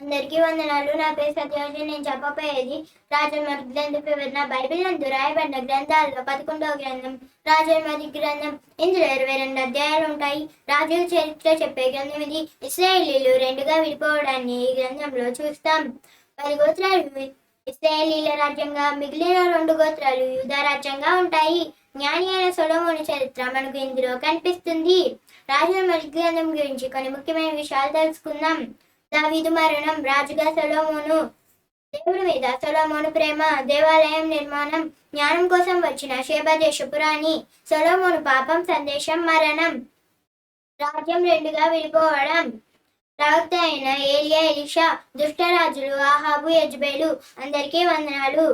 అందరికీ వందనాలు. నా పేరు సత్యవతి నేను చెప్పబోయేది రాజమరి గ్రంథ వివరణ బైబిల్ నందు రాయబడిన గ్రంథాల్లో పదకొండవ గ్రంథం రాజమరి గ్రంథం. ఇందులో ఇరవై రెండు అధ్యాయాలు ఉంటాయి. రాజుల చరిత్ర చెప్పే గ్రంథం ఇది. ఇస్రాయేలీలు రెండుగా విడిపోవడాన్ని ఈ గ్రంథంలో చూస్తాం. పది గోత్రాలు ఇస్రాయేలీల రాజ్యంగా మిగిలిన రెండు గోత్రాలు యూదా రాజ్యంగా ఉంటాయి. జ్ఞాని అయిన సొలమోని చరిత్ర మనకు ఇందులో కనిపిస్తుంది. రాజుల గ్రంథం గురించి కొన్ని ముఖ్యమైన విషయాలు తెలుసుకుందాం. దావీదు మరణం రాజుగా సొలోమోను దేవుడి మీద సొలోమోను ప్రేమ దేవాలయం నిర్మాణం జ్ఞానం కోసం వచ్చిన శేభదేశపురాణి సొలోమోను పాపం సందేశం మరణం. రాజ్యం రెండుగా విడిపోవడం. ప్రవక్త అయిన ఏలియా ఎలిషా దుష్టరాజులు ఆహాబు యజ్బేలు అందరికీ వందనాలు.